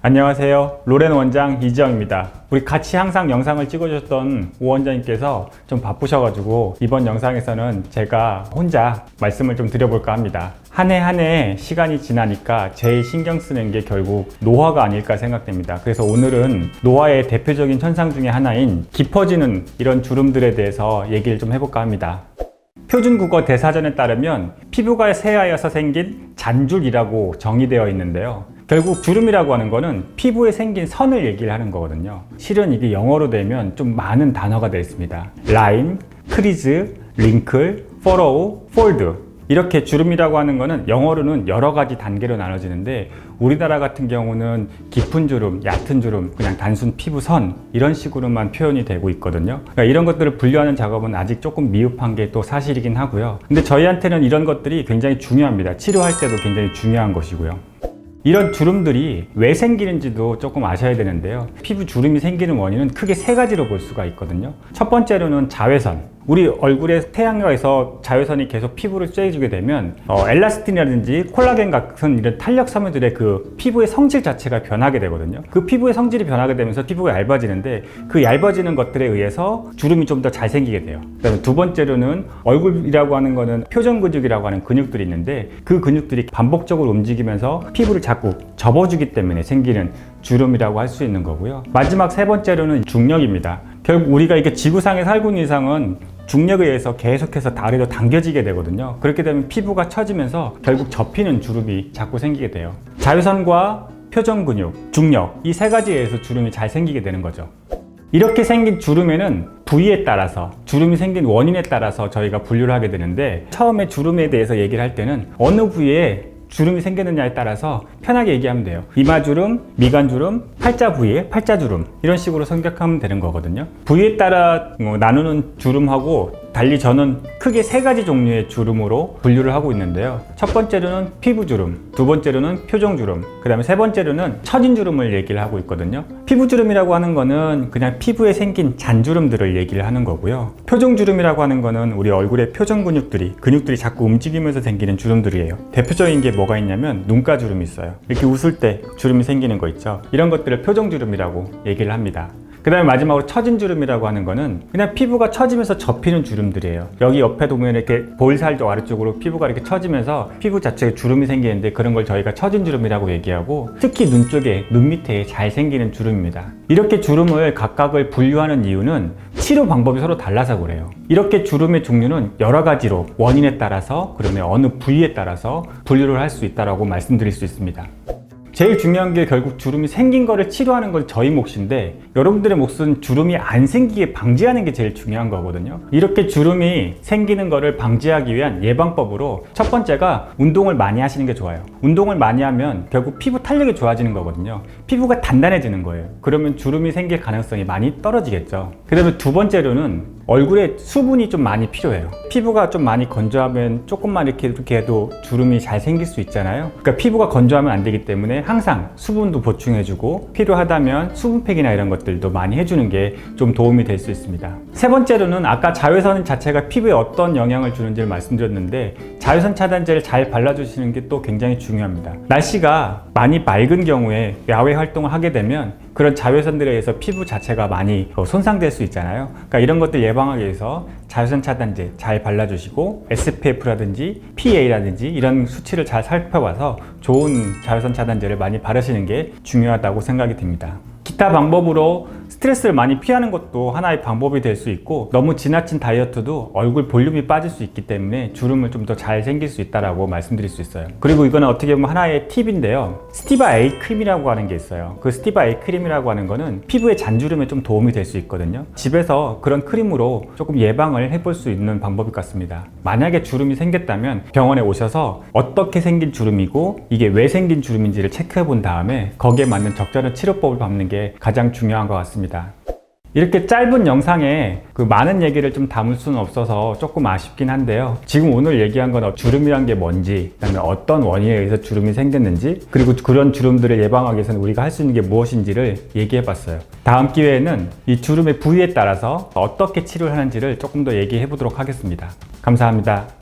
안녕하세요. 로렌 원장 이지영입니다. 우리 같이 항상 영상을 찍어주셨던 오 원장님께서 좀 바쁘셔가지고 이번 영상에서는 제가 혼자 말씀을 좀 드려볼까 합니다. 한 해 한 해 시간이 지나니까 제일 신경 쓰는 게 결국 노화가 아닐까 생각됩니다. 그래서 오늘은 노화의 대표적인 현상 중에 하나인 깊어지는 이런 주름들에 대해서 얘기를 좀 해볼까 합니다. 표준국어 대사전에 따르면 피부가 새하여서 생긴 잔줄이라고 정의되어 있는데요. 결국 주름이라고 하는 거는 피부에 생긴 선을 얘기를 하는 거거든요. 실은 이게 영어로 되면 좀 많은 단어가 되어 있습니다. 라인, 크리즈, 링클, 포로우, 폴드. 이렇게 주름이라고 하는 거는 영어로는 여러 가지 단계로 나눠지는데 우리나라 같은 경우는 깊은 주름, 얕은 주름, 그냥 단순 피부선 이런 식으로만 표현이 되고 있거든요. 그러니까 이런 것들을 분류하는 작업은 아직 조금 미흡한 게 또 사실이긴 하고요. 근데 저희한테는 이런 것들이 굉장히 중요합니다. 치료할 때도 굉장히 중요한 것이고요. 이런 주름들이 왜 생기는지도 조금 아셔야 되는데요. 피부 주름이 생기는 원인은 크게 세 가지로 볼 수가 있거든요. 첫 번째로는 자외선. 우리 얼굴에 태양과에서 자외선이 계속 피부를 쬐주게 되면 어, 엘라스틴이라든지 콜라겐 같은 이런 탄력 섬유들의 그 피부의 성질 자체가 변하게 되거든요. 그 피부의 성질이 변하게 되면서 피부가 얇아지는데 그 얇아지는 것들에 의해서 주름이 좀 더 잘 생기게 돼요. 그다음에 두 번째로는 얼굴이라고 하는 거는 표정 근육이라고 하는 근육들이 있는데 그 근육들이 반복적으로 움직이면서 피부를 자꾸 접어주기 때문에 생기는 주름이라고 할 수 있는 거고요. 마지막 세 번째로는 중력입니다. 결국 우리가 이렇게 지구상에 살고 있는 이상은 중력에 의해서 계속해서 아래로 당겨지게 되거든요. 그렇게 되면 피부가 처지면서 결국 접히는 주름이 자꾸 생기게 돼요. 자외선과 표정 근육, 중력 이 세 가지에 의해서 주름이 잘 생기게 되는 거죠. 이렇게 생긴 주름에는 부위에 따라서 주름이 생긴 원인에 따라서 저희가 분류를 하게 되는데 처음에 주름에 대해서 얘기를 할 때는 어느 부위에 주름이 생기느냐에 따라서 편하게 얘기하면 돼요. 이마주름, 미간주름, 팔자 부위에 팔자주름 이런 식으로 생각하면 되는 거거든요. 부위에 따라 뭐 나누는 주름하고 달리 저는 크게 세 가지 종류의 주름으로 분류를 하고 있는데요. 첫 번째로는 피부 주름, 두 번째로는 표정 주름, 그 다음에 세 번째로는 처진주름을 얘기를 하고 있거든요. 피부 주름이라고 하는 거는 그냥 피부에 생긴 잔주름들을 얘기를 하는 거고요. 표정 주름이라고 하는 거는 우리 얼굴의 표정 근육들이, 근육들이 자꾸 움직이면서 생기는 주름들이에요. 대표적인 게 뭐가 있냐면 눈가 주름이 있어요. 이렇게 웃을 때 주름이 생기는 거 있죠. 이런 것들을 표정 주름이라고 얘기를 합니다. 그 다음에 마지막으로 처진 주름이라고 하는 거는 그냥 피부가 처지면서 접히는 주름들이에요. 여기 옆에 보면 이렇게 볼살도 아래쪽으로 피부가 이렇게 처지면서 피부 자체에 주름이 생기는데 그런 걸 저희가 처진 주름이라고 얘기하고 특히 눈 쪽에 눈 밑에 잘 생기는 주름입니다. 이렇게 주름을 각각을 분류하는 이유는 치료 방법이 서로 달라서 그래요. 이렇게 주름의 종류는 여러 가지로 원인에 따라서 그러면 어느 부위에 따라서 분류를 할 수 있다라고 말씀드릴 수 있습니다. 제일 중요한 게 결국 주름이 생긴 거를 치료하는 건 저희 몫인데 여러분들의 몫은 주름이 안 생기게 방지하는 게 제일 중요한 거거든요. 이렇게 주름이 생기는 거를 방지하기 위한 예방법으로 첫 번째가 운동을 많이 하시는 게 좋아요. 운동을 많이 하면 결국 피부 탄력이 좋아지는 거거든요. 피부가 단단해지는 거예요. 그러면 주름이 생길 가능성이 많이 떨어지겠죠. 그 다음에 두 번째로는 얼굴에 수분이 좀 많이 필요해요. 피부가 좀 많이 건조하면 조금만 이렇게 이렇게 해도 주름이 잘 생길 수 있잖아요. 그러니까 피부가 건조하면 안 되기 때문에 항상 수분도 보충해주고 필요하다면 수분팩이나 이런 것들도 많이 해주는 게 좀 도움이 될 수 있습니다. 세 번째로는 아까 자외선 자체가 피부에 어떤 영향을 주는지를 말씀드렸는데 자외선 차단제를 잘 발라주시는 게 또 굉장히 중요합니다. 날씨가 많이 맑은 경우에 야외 활동을 하게 되면 그런 자외선들에 의해서 피부 자체가 많이 어, 손상될 수 있잖아요. 그러니까 이런 것들 예방하기 위해서 자외선 차단제 잘 발라주시고 SPF라든지 PA라든지 이런 수치를 잘 살펴봐서 좋은 자외선 차단제를 많이 바르시는 게 중요하다고 생각이 듭니다. 기타 방법으로 스트레스를 많이 피하는 것도 하나의 방법이 될 수 있고 너무 지나친 다이어트도 얼굴 볼륨이 빠질 수 있기 때문에 주름을 좀 더 잘 생길 수 있다라고 말씀드릴 수 있어요. 그리고 이거는 어떻게 보면 하나의 팁인데요. 스티바 A 크림이라고 하는 게 있어요. 그 스티바 A 크림이라고 하는 거는 피부의 잔주름에 좀 도움이 될 수 있거든요. 집에서 그런 크림으로 조금 예방을 해볼 수 있는 방법일 것 같습니다. 만약에 주름이 생겼다면 병원에 오셔서 어떻게 생긴 주름이고 이게 왜 생긴 주름인지를 체크해 본 다음에 거기에 맞는 적절한 치료법을 밟는 게 가장 중요한 것 같습니다. 이렇게 짧은 영상에 그 많은 얘기를 좀 담을 수는 없어서 조금 아쉽긴 한데요. 지금 오늘 얘기한 건 주름이란 게 뭔지, 그다음에 어떤 원인에 의해서 주름이 생겼는지, 그리고 그런 주름들을 예방하기 위해서는 우리가 할 수 있는 게 무엇인지를 얘기해 봤어요. 다음 기회에는 이 주름의 부위에 따라서 어떻게 치료를 하는지를 조금 더 얘기해 보도록 하겠습니다. 감사합니다.